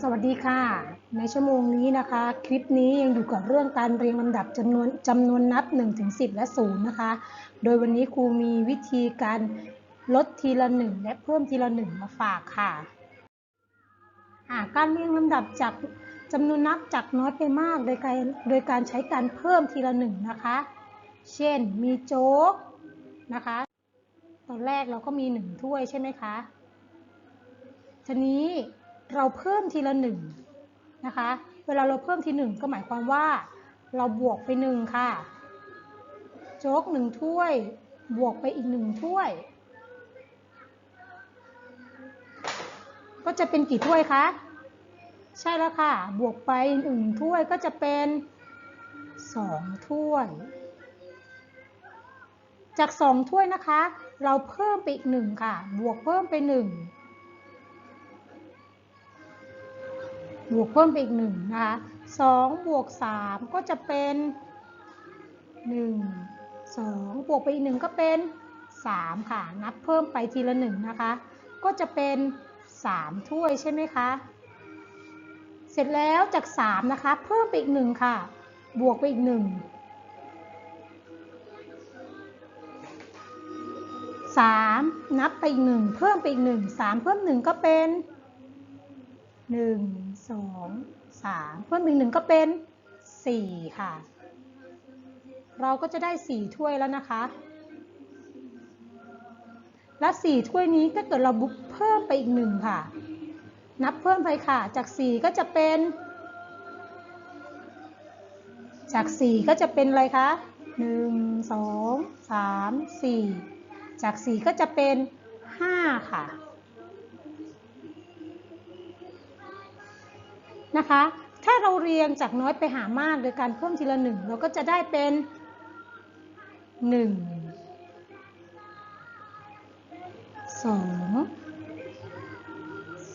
สวัสดีค่ะ ในชั่วโมงนี้นะคะ คลิปนี้ยังอยู่กับเรื่องการเรียงลำดับจำนวนจำนวนนับ 1 ถึง 10 และ 0 นะคะ โดยวันนี้ครูมีวิธีการลดทีละ 1 และเพิ่มทีละ 1 มาฝากค่ะะการเรียงลำดับจากจำนวนนับจากน้อยไปมากโดยการโดยการใช้การเพิ่มทีละ 1 นะคะ เช่นมีโจ๊กนะคะ ตอนแรกเราก็มี 1 ถ้วยใช่ไหมคะทีนี้ เราเพิ่มทีละหนึ่งนะคะ เวลาเราเพิ่มทีหนึ่งก็หมายความว่า เราบวกไปหนึ่งค่ะ โจ๊กหนึ่งถ้วย บวกไปอีกหนึ่งถ้วย ก็จะเป็นกี่ถ้วยคะใช่แล้วค่ะ บวกไปหนึ่งถ้วยก็จะเป็นสองถ้วย จากสองถ้วยนะคะ เราเพิ่มไปอีกหนึ่งค่ะ บวกเพิ่มไปหนึ่ง บวกเพิ่มไปอีกหนึ่งนะคะสองบวกสามก็จะเป็นหนึ่งสองบวกไปอีกหนึ่งก็เป็นสามค่ะ นับเพิ่มไปทีละหนึ่งนะคะ ก็จะเป็นสามถ้วยใช่ไหมคะ เสร็จแล้วจากสามนะคะ เพิ่มไปอีกหนึ่งค่ะ บวกไปอีกหนึ่งสามนับไปอีกหนึ่งเพิ่มไปอีกหนึ่งสามเพิ่มหนึ่งก็เป็นหนึ่ง สองสามเพิ่มอีกหนึ่งก็เป็นสี่ค่ะ เราก็จะได้สี่ถ้วยแล้วนะคะ และสี่ถ้วยนี้ถ้าเกิดเราบุกเพิ่มไปอีกหนึ่งค่ะ นับเพิ่มไปค่ะ จากสี่ก็จะเป็น จากสี่ก็จะเป็นอะไรคะหนึ่งสองสามสี่จากสี่ก็จะเป็นห้าค่ะ นะคะ ถ้าเราเรียงจากน้อยไปหามากโดยการเพิ่มทีละหนึ่งเราก็จะได้เป็นหนึ่งสอง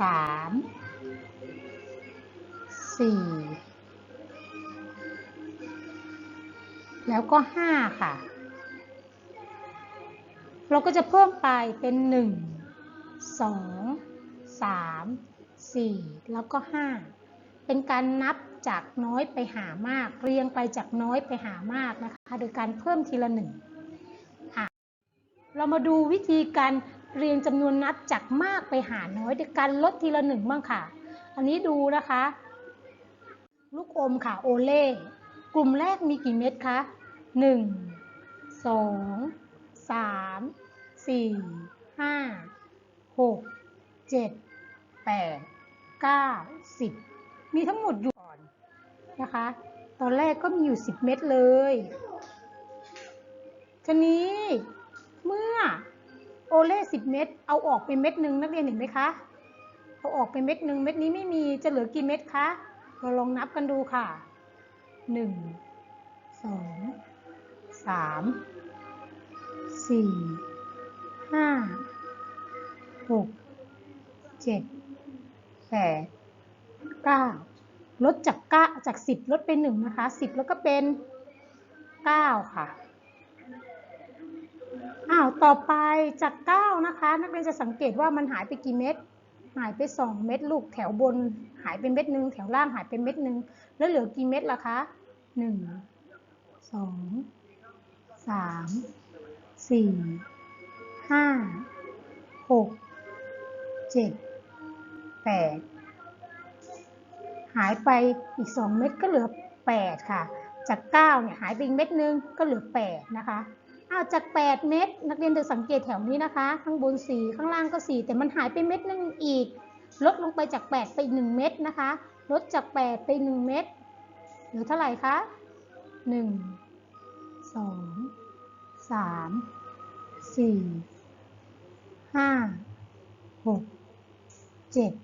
สามสี่แล้วก็ห้าค่ะ เราก็จะเพิ่มไปเป็นหนึ่งสองสามสี่แล้วก็ห้า เป็นการนับจากน้อยไปหามาก เรียงไปจากน้อยไปหามากนะคะ โดยการเพิ่มทีละหนึ่งค่ะเรามาดูวิธีการเรียงจำนวนนับจากมากไปหาน้อยโดยการลดทีละหนึ่งบ้างค่ะ อันนี้ดูนะคะ ลูกอมค่ะโอเล่กลุ่มแรกมีกี่เม็ดคะหนึ่งสองสามสี่ห้าหกเจ็ดแปดเก้าสิบ มีทั้งหมดอยู่ก่อนนะคะ ตอนแรกก็มีอยู่ 10 เม็ดเลยทีนี้เมื่อโอเล่10เม็ดเอาออกไปเม็ดหนึ่งนักเรียนเห็นไหมคะเอาออกไปเม็ดหนึ่งเม็ดนี้ไม่มีจะเหลือกี่เม็ดคะเราลองนับกันดูค่ะ1 2 3 4 5 6 7 8 9ลดจากเก้าจากสิบลดเป็นหนึ่งนะคะสิบแล้วก็เป็นเก้าค่ะอ้าวต่อไปจากเก้านะคะ นักเรียนจะสังเกตว่ามันหายไปกี่เม็ดหายไปสองเม็ดลูกแถวบน หายไปเม็ดหนึ่งแถวล่างหายไปเม็ดหนึ่งแล้วเหลือกี่เม็ดล่ะคะหนึ่งสองสามสี่ห้าหกเจ็ดแปด หายไปอีก 2 เม็ดก็เหลือ 8 ค่ะ จาก9เนี่ยหายไปอีกเม็ดนึงก็เหลือ 8 นะคะอาจาก 8 เม็ดนักเรียนจะสังเกตแถวนี้นะคะ ข้างบน 4 ข้างล่างก็ 4 แต่มันหายไปเม็ดนึงอีก ลดลงไปจาก 8 ไป 1 เม็ดนะคะ ลดจาก 8 ไป 1 เม็ดเหลือเท่าไหร่คะ1 2 3 4 5 6 7ห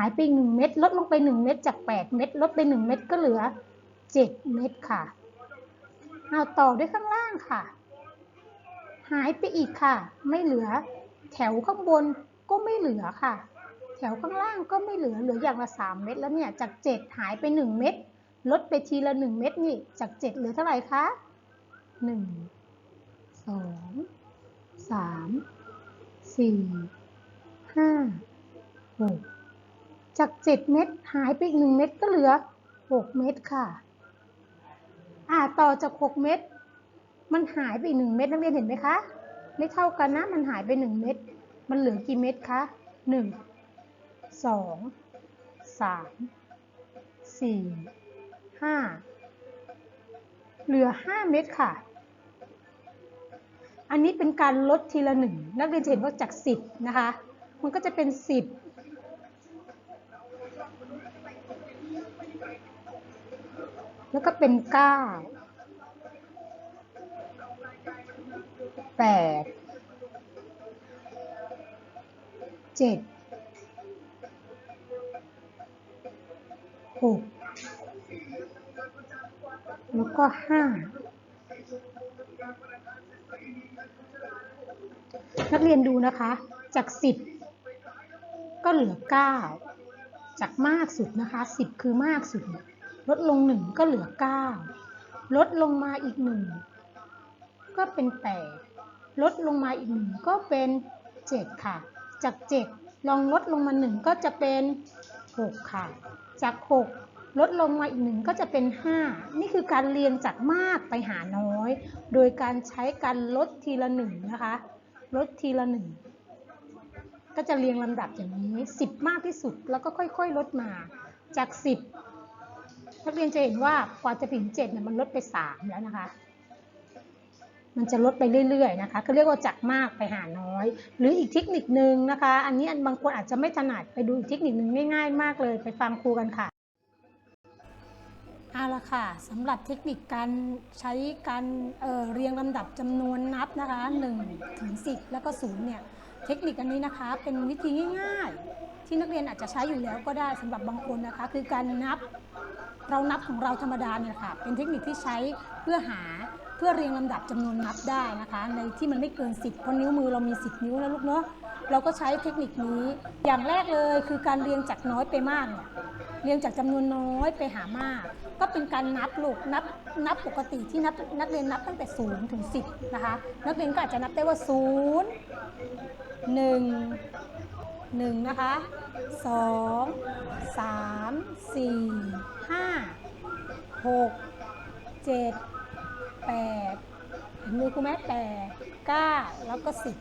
ายไปหนึ่งเม็ดลดลงไปหนึ่งเม็ดจากแปดเม็ดลดไปหนึ่งเม็ดก็เหลือเจ็ดเม็ดค่ะ เอาต่อด้วยข้างล่างค่ะ หายไปอีกค่ะ ไม่เหลือ แถวข้างบนก็ไม่เหลือค่ะ แถวข้างล่างก็ไม่เหลือเหลืออย่างละสามเม็ดแล้วเนี่ยจากเจ็ดหายไปหนึ่งเม็ดลดไปทีละหนึ่งเม็ดนี่จากเจ็ดเหลือเท่าไหร่คะหนึ่งสองสามสี่ห้าหก จาก 7 เม็ดหายไปอีก 1 เม็ดก็เหลือ 6 เม็ดค่ะอ่าต่อจาก 6 เม็ดมันหายไปอีก 1 เม็ดนักเรียนเห็นไหมคะ ไม่เท่ากันนะ มันหายไป 1 เม็ด มันเหลือกี่เม็ดคะ 1 2 3 4 5 เหลือ 5 เม็ดค่ะ อันนี้เป็นการลดทีละหนึ่งนักเรียนจะเห็นว่าจาก 10 นะคะ มันก็จะเป็น 10 แล้วก็เป็น9 8 7 6แปดเจ็ดหกแล้วก็5นักเรียนดูนะคะ จาก10ก็เหลือ9จากมากสุดนะคะ10คือมากสุดเนี่ย ลดลง1ก็เหลือ9ลดลงมาอีก1ก็เป็น8ลดลงมาอีก1ก็เป็น7ค่ะ จาก7ลองลดลงมา1ก็จะเป็น6ค่ะ จาก6ลดลงมาอีก1ก็จะเป็น 5 นี่คือการเรียงจากมากไปหาน้อย โดยการใช้การลดทีละ1นะคะ ลดทีละ1ก็จะเรียงลำดับอย่างนี้ 10 มากที่สุดแล้วก็ค่อย ๆ ลดมา จาก 10 นักเรียนจะเห็นว่ากว่าจะถึง7เนี่ยมันลดไป3แล้วนะคะ มันจะลดไปเรื่อยๆนะคะเขาเรียกว่าจากมากไปหาน้อย หรืออีกเทคนิคนึงนะคะ อันนี้อันบางคนอาจจะไม่ถนัดไปดูอีกเทคนิคนึงง่ายๆ มากเลยไปฟังครูกันค่ะเอาละค่ะสำหรับเทคนิคการใช้การเเรียงลำดับจำนวนนับนะคะ1ถึง10 แล้วก็0เนี่ยเทคนิคอันนี้นะคะเป็นวิธีง่าย ๆ ที่นักเรียนอาจจะใช้อยู่แล้วก็ได้สำหรับบางคนนะคะ คือการนับ เรานับของเราธรรมดาเนี่ยค่ะ เป็นเทคนิคที่ใช้เพื่อหาเพื่อเรียงลำดับจำนวนนับได้นะคะ ในที่มันไม่เกิน 10เพราะนิ้วมือเรามี 10 นิ้วนะลูกเนาะเราก็ใช้เทคนิคนี้ อย่างแรกเลยคือการเรียงจากน้อยไปมากเนี่ยเรียงจากจำนวนน้อยไปหามาก ก็เป็นการนับลูกนับนับปกติที่นับนักเรียนนับตั้งแต่0ถึง10นะคะนักเรียนก็อาจจะนับได้ว่า 0 1 1นะคะ 2 3 4 5 6 7 8เห็นมือครูไหมแปดเก้าแล้วก็สิบ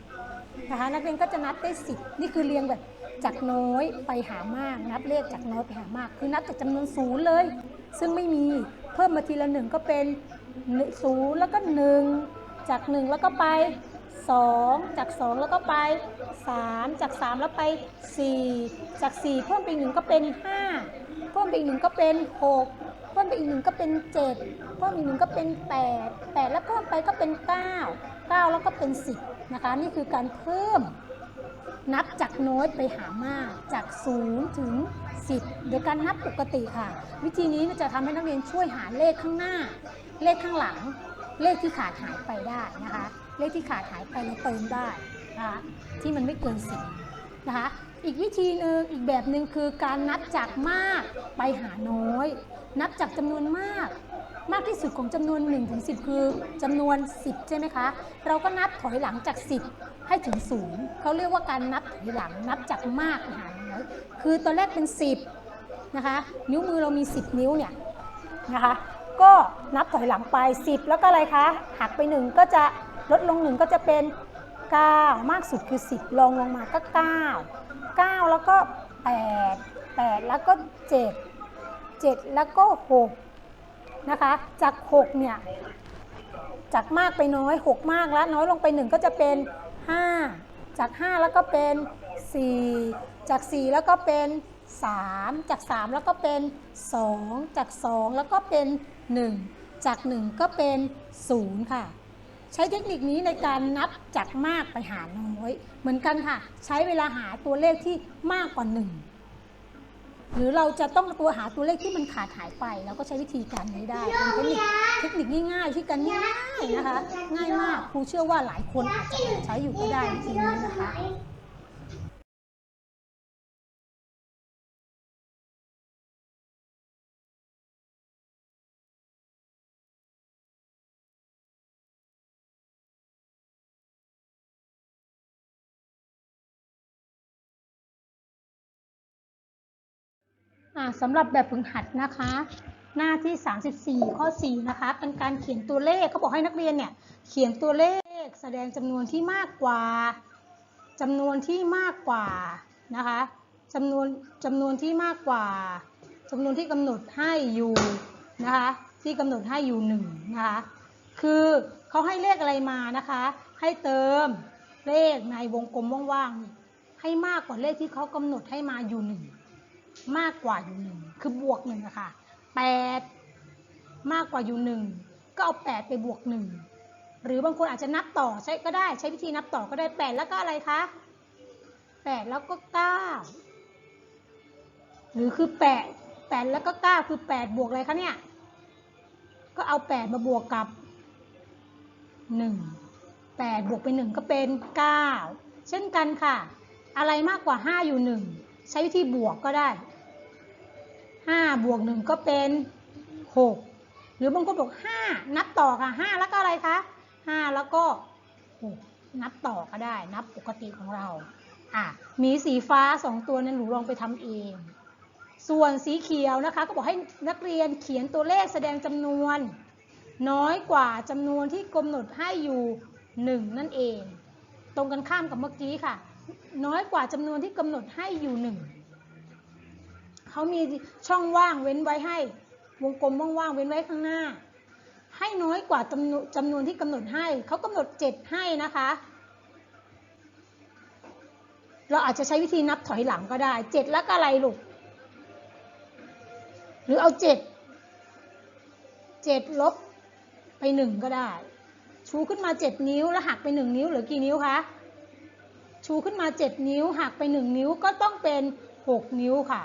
นะคะนักเรียนก็จะนับได้สิบนี่คือเรียงแบบจากน้อยไปหามาก นับเลขจากน้อยไปหามาก คือนับจากจำนวนศูนย์เลย ซึ่งไม่มีเพิ่มมาทีละหนึ่งก็เป็นศูนย์แล้วก็หนึ่งจากหนึ่งแล้วก็ไป สองจากสองแล้วก็ไปสามจากสามแล้วไปสี่จากสี่เพิ่มไปอีกหนึ่งก็เป็นห้าเพิ่มไปอีกหนึ่งก็เป็นหกเพิ่มไปอีกหนึ่งก็เป็น 7 เพิ่มอีกหนึ่งก็เป็น 8 8 แล้วเพิ่มไปก็เป็น 9 9 แล้วก็เป็น 10 นะคะ นี่คือการเพิ่มนับจากน้อยไปหามากจาก 0 ถึง 10 โดยการนับปกติค่ะ วิธีนี้จะทำให้นักเรียนช่วยหาเลขข้างหน้า เลขข้างหลัง เลขที่ขาดหายไปได้นะคะ เลขที่ขาดหายไปเราเติมได้นะคะที่มันไม่เกิน10นะคะอีกวิธีหนึ่งอีกแบบหนึ่งคือการนับจากมากไปหาน้อย นับจากจำนวนมาก มากที่สุดของจำนวน1ถึง10คือจำนวน 10 ใช่ไหมคะ เราก็นับถอยหลังจาก 10 ให้ถึง0เขาเรียกว่าการนับถอยหลังนับจากมากไปหาน้อยคือตอนแรกเป็น 10นะคะนิ้วมือเรามี 10 นิ้วเนี่ยนะคะก็นับถอยหลังไป 10 แล้วก็อะไรคะหักไป 1 ก็จะ ลดลง1ก็จะเป็น 9 มากสุดคือ 10ลองลงมาก็ 9 9 แล้วก็ 8 8 แล้วก็ 7 7 แล้วก็ 6 นะคะ จาก 6 เนี่ย จากมากไปน้อย 6 มากแล้ว น้อยลงไป 1 ก็จะเป็น 5 จาก 5 แล้วก็เป็น 4 จาก 4 แล้วก็เป็น 3 จาก 3 แล้วก็เป็น 2 จาก 2 แล้วก็เป็น 1 จาก 1 ก็เป็น 0 ค่ะ ใช้เทคนิคนี้ในการนับจากมากไปหาน้อย เหมือนกันค่ะ ใช้เวลาหาตัวเลขที่มากกว่าหนึ่งหรือเราจะต้องตัวหาตัวเลขที่มันขาดหายไปเราก็ใช้วิธีการนี้ได้เป็นเทคนิคเทคนิคง่ายๆที่กันง่ายๆนะคะ ง่ายมากครูเชื่อว่าหลายคนอาจจะใช้อยู่ก็ได้วิธีนี้นะคะ สำหรับแบบฝึกหัดนะคะ หน้าที่ 34 ข้อ 4 นะคะ เป็นการเขียนตัวเลขเขาบอกให้นักเรียนเนี่ย เขียนตัวเลขแสดงจำนวนที่มากกว่าจำนวนที่มากกว่านะคะจำนวนจำนวนที่มากกว่าจำนวนที่กำหนดให้อยู่นะคะที่กำหนดให้อยู่หนึ่งนะคะคือเขาให้เลขอะไรมานะคะ ให้เติมเลขในวงกลมว่างๆให้มากกว่าเลขที่เขากำหนดให้มาอยู่หนึ่ง มากกว่าอยู่หนึ่งคือบวกหนึ่งอะค่ะแปดมากกว่าอยู่หนึ่งก็เอาแปดไปบวกหนึ่งหรือบางคนอาจจะนับต่อใช้ก็ได้ใช้วิธีนับต่อก็ได้แปดแล้วก็อะไรคะแปดแล้วก็เก้าหรือคือแปดแปดแล้วก็เก้าคือแปดบวกอะไรคะเนี่ยก็เอาแปดมาบวกกับหนึ่งแปดบวกไปหนึ่งก็เป็นเก้าเช่นกันค่ะ อะไรมากกว่าห้าอยู่หนึ่ง ใช้วิธีบวกก็ได้ 5 บวก 1 ก็เป็น 6 หรือบางคนบอก 5 นับต่อค่ะ 5 แล้วก็อะไรคะ 5 แล้วก็ 6 นับต่อก็ได้ นับปกติของเรา อะ มีสีฟ้า 2 ตัวนั้นหนูลองไปทำเอง ส่วนสีเขียวนะคะ ก็บอกให้นักเรียนเขียนตัวเลขแสดงจำนวน น้อยกว่าจำนวนที่กำหนดให้อยู่ 1 นั่นเอง ตรงกันข้ามกับเมื่อกี้ค่ะ น้อยกว่าจำนวนที่กำหนดให้อยู่หนึ่งเขามีช่องว่างเว้นไว้ให้ วงกลมว่างๆเว้นไว้ข้างหน้า ให้น้อยกว่าจำนวนจำนวนที่กำหนดให้ เขากำหนด 7 ให้นะคะ เราอาจจะใช้วิธีนับถอยหลังก็ได้ 7 แล้วก็อะไรลูก หรือเอา 7 7 ลบไป 1 ก็ได้ ชูขึ้นมา 7 นิ้วแล้วหักไป 1 นิ้วหลือกี่นิ้วคะ ชูขึ้นมา 7 นิ้วหักไป 1 นิ้วก็ต้องเป็น 6 นิ้วค่ะ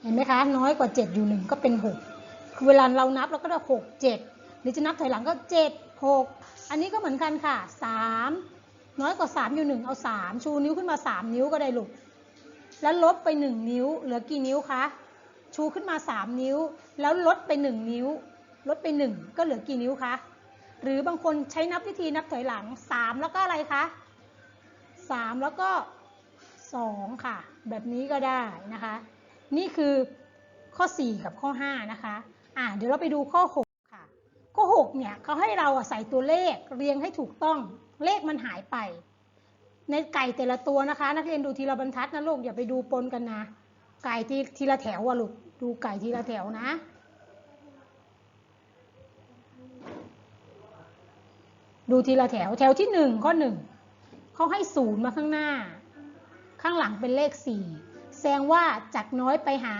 เห็นไหมคะ น้อยกว่า 7 อยู่ 1 ก็เป็น 6 คือเวลาเรานับเราก็ได้6 7 หรือจะนับถอยหลังก็ 7 6 อันนี้ก็เหมือนกันค่ะ 3 น้อยกว่า 3 อยู่ 1 เอา 3 ชูนิ้วขึ้นมา 3 นิ้วก็ได้ลูกแล้วลบไป 1 นิ้ว เหลือกี่นิ้วคะชูขึ้นมา 3 นิ้ว แล้วลดไป 1 นิ้ว ลดไป 1 ก็เหลือกี่นิ้วคะ หรือบางคนใช้นับวิธีนับถอยหลัง 3 แล้วก็อะไรคะ 3 แล้วก็ 2 ค่ะ แบบนี้ก็ได้นะคะ นี่คือข้อ 4 กับข้อ 5 นะคะอ่าเดี๋ยวเราไปดูข้อ 6 ค่ะ ข้อ 6 เนี่ยเขาให้เราใส่ตัวเลขเรียงให้ถูกต้องเลขมันหายไป ในไก่แต่ละตัวนะคะ นักเรียนดูทีละบรรทัดนะลูกอย่าไปดูปนกันนะ ไก่ทีทีละแถวอะลูกดูไก่ทีละแถวนะ ดูทีละแถวแถวที่1ข้อ1เขาให้ศูนย์มาข้างหน้า ข้างหลังเป็นเลข4แสดงว่าจากน้อยไปหา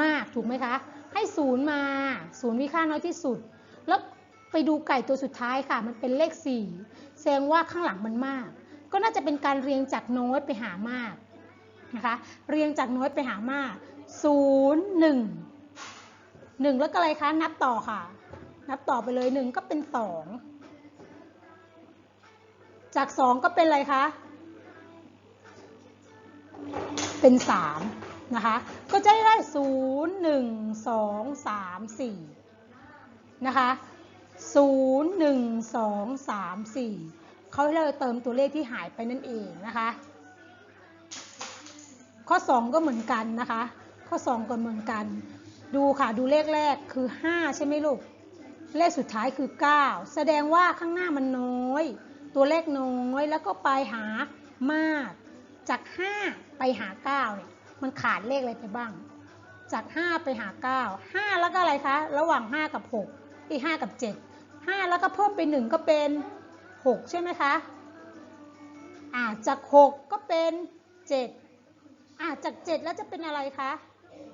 มากถูกไหมคะ ให้ศูนย์มาศูนย์มีค่าน้อยที่สุด แล้วไปดูไก่ตัวสุดท้ายค่ะ มันเป็นเลข4แสดงว่าข้างหลังมันมาก ก็น่าจะเป็นการเรียงจากน้อยไปหามากนะคะเรียงจากน้อยไปหามาก0 1 1แล้วก็อะไรคะนับต่อค่ะ นับต่อไปเลย1ก็เป็น2 จาก2ก็เป็นอะไรคะ เป็น3นะคะ ก็จะได้0 1 2 3 4นะคะ0 1 2 3 4เขาให้เราเติมตัวเลขที่หายไปนั่นเองนะคะ ข้อ2ก็เหมือนกันนะคะ ข้อ2ก็เหมือนกัน ดูค่ะดูเลขแรกคือ5ใช่ไหมลูก เลขสุดท้ายคือ9แสดงว่าข้างหน้ามันน้อย ตัวเลขน้อยแล้วก็ไปหามาก จาก 5 ไปหา9เนี่ยมันขาดเลขอะไรไปบ้าง จาก 5 ไปหา 9 5 แล้วก็อะไรคะ ระหว่าง 5 กับ 6 ที่ 5 กับ 7 5 แล้วก็เพิ่มไป 1 ก็เป็น 6 ใช่ไหมคะอ่าจาก 6 ก็เป็น 7อ่าจาก 7 แล้วจะเป็นอะไรคะ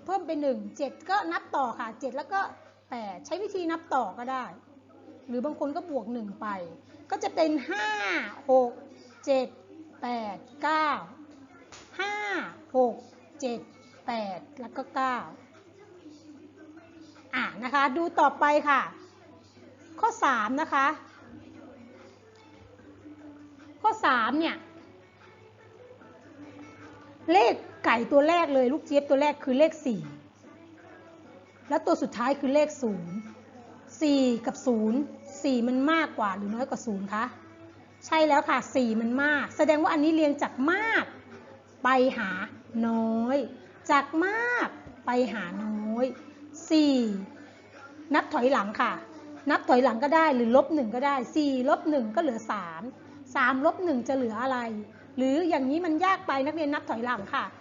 เพิ่มไป 1 7 ก็นับต่อค่ะ 7 แล้วก็ 8 ใช้วิธีนับต่อก็ได้ หรือบางคนก็บวก 1 ไป ก็จะเป็น 5 6 7 8 9 5 6 7 8 แล้วก็ 9 อะนะคะ ดูต่อไปค่ะ ข้อ 3 นะคะ ข้อ 3 เนี่ย เลขไก่ตัวแรกเลยลูกเจี๊ยบตัวแรกคือเลข 4 แล้วตัวสุดท้ายคือเลข 0 4 กับ 0 4 มันมากกว่าหรือน้อยกว่า0คะใช่แล้วค่ะ 4 มันมาก แสดงว่าอันนี้เรียงจากมาก ไปหาน้อย จากมากไปหาน้อย 4 นับถอยหลังค่ะ นับถอยหลังก็ได้หรือลบ1ก็ได้ 4 ลบ 1 ก็เหลือ 3 3 ลบ 1 จะเหลืออะไร หรืออย่างนี้มันยากไปนักเรียนนับถอยหลังค่ะ 4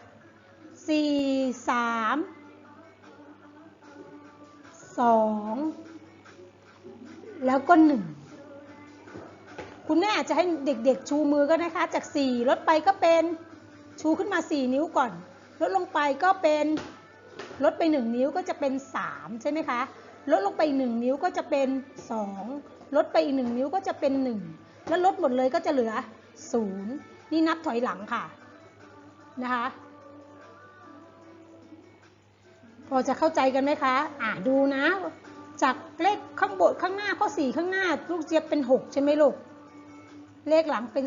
3 2 แล้วก็1คุณแม่อาจจะให้เด็กๆ ชูมือก็นะคะ จาก4ลดไปก็เป็นชูขึ้นมา4นิ้วก่อน ลดลงไปก็เป็นลดไป1นิ้วก็จะเป็น3ใช่ไหมคะลดลงไป1นิ้วก็จะเป็น2ลดไปอีก1นิ้วก็จะเป็น1แล้วลดหมดเลยก็จะเหลือ0นี่นับถอยหลังค่ะนะคะพอจะเข้าใจกันไหมคะ อ่าดูนะ จากเลขข้างบนข้างหน้าข้อ4ข้างหน้า ลูกเจี๊ยบเป็น6ใช่ไหมลูก เลขหลังเป็น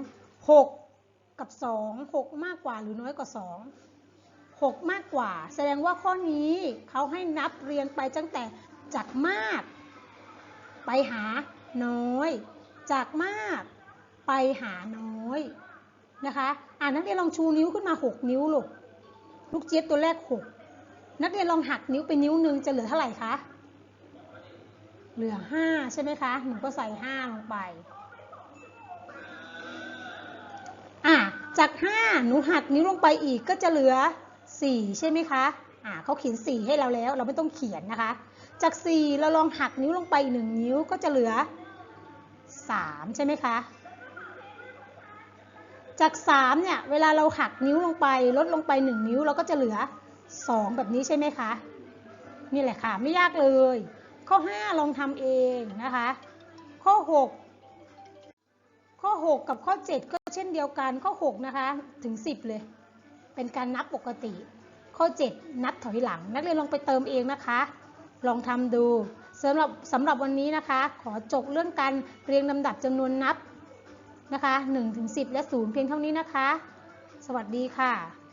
2 6กับ2 6มากกว่าหรือน้อยกว่า2 6มากกว่า แสดงว่าข้อนี้เขาให้นับเรียงไปตั้งแต่จากมาก ไปหาน้อย จากมากไปหาน้อยนะคะอ่านักเรียนลองชูนิ้วขึ้นมา 6 นิ้วลูกลูกเจี๊ยบตัวแรก 6 นักเรียนลองหักนิ้วไปนิ้วหนึ่งจะเหลือเท่าไหร่คะ เหลือ 5 ใช่ไหมคะ หนูก็ใส่ 5 ลงไป อะ จาก 5 หนูหักนิ้วลงไปอีกก็จะเหลือ 4 ใช่ไหมคะ อะเขาเขียน 4 ให้เราแล้ว เราไม่ต้องเขียนนะคะ จาก 4 เราลองหักนิ้วลงไปอีก 1 นิ้วก็จะเหลือ 3 ใช่ไหมคะ จาก 3 เนี่ย เวลาเราหักนิ้วลงไป ลดลงไป 1 นิ้วเราก็จะเหลือ 2 แบบนี้ใช่ไหมคะ นี่แหละค่ะ ไม่ยากเลย ข้อ 5 ลองทำเองนะคะ ข้อ 6 ข้อ 6 กับข้อ 7 ก็เช่นเดียวกันข้อ 6 นะคะ ถึง 10 เลย เป็นการนับปกติ ข้อ 7 นับถอยหลัง นักเรียนลองไปเติมเองนะคะ ลองทำดูสำหรับสำหรับวันนี้นะคะ ขอจบเรื่องการเรียงลำดับจำนวนนับนะคะ1ถึง10 และ 0 เพียงเท่านี้นะคะ สวัสดีค่ะ